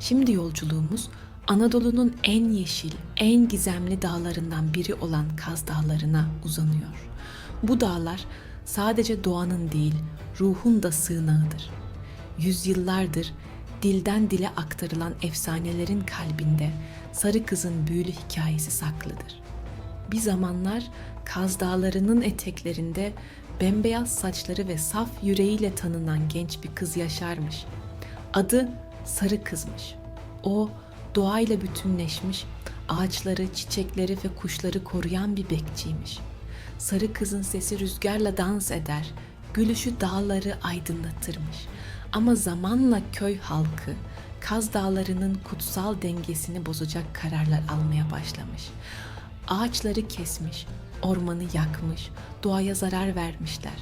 Şimdi yolculuğumuz Anadolu'nun en yeşil, en gizemli dağlarından biri olan Kaz Dağları'na uzanıyor. Bu dağlar sadece doğanın değil, ruhun da sığınağıdır. Yüzyıllardır dilden dile aktarılan efsanelerin kalbinde sarı kızın büyülü hikayesi saklıdır. Bir zamanlar Kaz Dağları'nın eteklerinde bembeyaz saçları ve saf yüreğiyle tanınan genç bir kız yaşarmış. Adı Sarı Kızmış. O doğayla bütünleşmiş, ağaçları, çiçekleri ve kuşları koruyan bir bekçiymiş. Sarı kızın sesi rüzgarla dans eder, gülüşü dağları aydınlatırmış. Ama zamanla köy halkı Kaz Dağları'nın kutsal dengesini bozacak kararlar almaya başlamış. Ağaçları kesmiş, ormanı yakmış, doğaya zarar vermişler.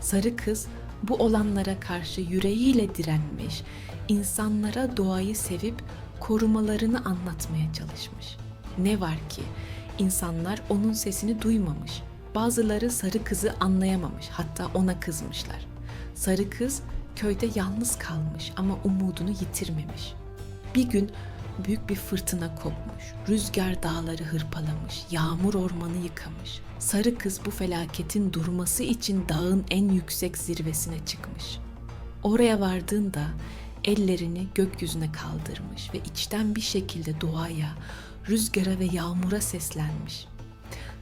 Sarı kız bu olanlara karşı yüreğiyle direnmiş, insanlara doğayı sevip korumalarını anlatmaya çalışmış. Ne var ki insanlar onun sesini duymamış. Bazıları sarı kızı anlayamamış, hatta ona kızmışlar. Sarı kız köyde yalnız kalmış ama umudunu yitirmemiş. Bir gün büyük bir fırtına kopmuş. Rüzgar dağları hırpalamış, yağmur ormanı yıkamış. Sarı kız bu felaketin durması için dağın en yüksek zirvesine çıkmış. Oraya vardığında ellerini gökyüzüne kaldırmış ve içten bir şekilde doğaya, rüzgara ve yağmura seslenmiş.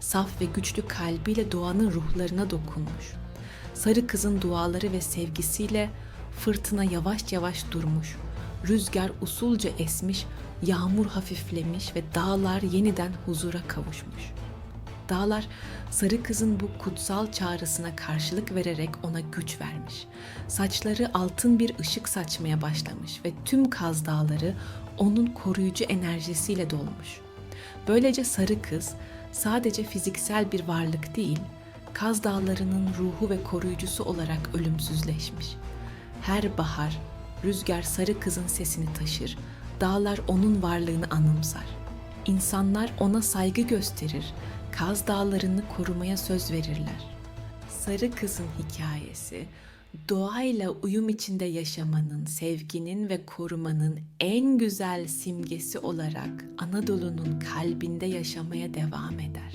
Saf ve güçlü kalbiyle doğanın ruhlarına dokunmuş. Sarı kızın duaları ve sevgisiyle fırtına yavaş yavaş durmuş. Rüzgar usulca esmiş, yağmur hafiflemiş ve dağlar yeniden huzura kavuşmuş. Dağlar sarı kızın bu kutsal çağrısına karşılık vererek ona güç vermiş. Saçları altın bir ışık saçmaya başlamış ve tüm Kaz Dağları onun koruyucu enerjisiyle dolmuş. Böylece sarı kız sadece fiziksel bir varlık değil, Kaz Dağları'nın ruhu ve koruyucusu olarak ölümsüzleşmiş. Her bahar rüzgar sarı kızın sesini taşır, dağlar onun varlığını anımsar. İnsanlar ona saygı gösterir, Kaz Dağları'nı korumaya söz verirler. Sarı Kız'ın hikayesi, doğayla uyum içinde yaşamanın, sevginin ve korumanın en güzel simgesi olarak Anadolu'nun kalbinde yaşamaya devam eder.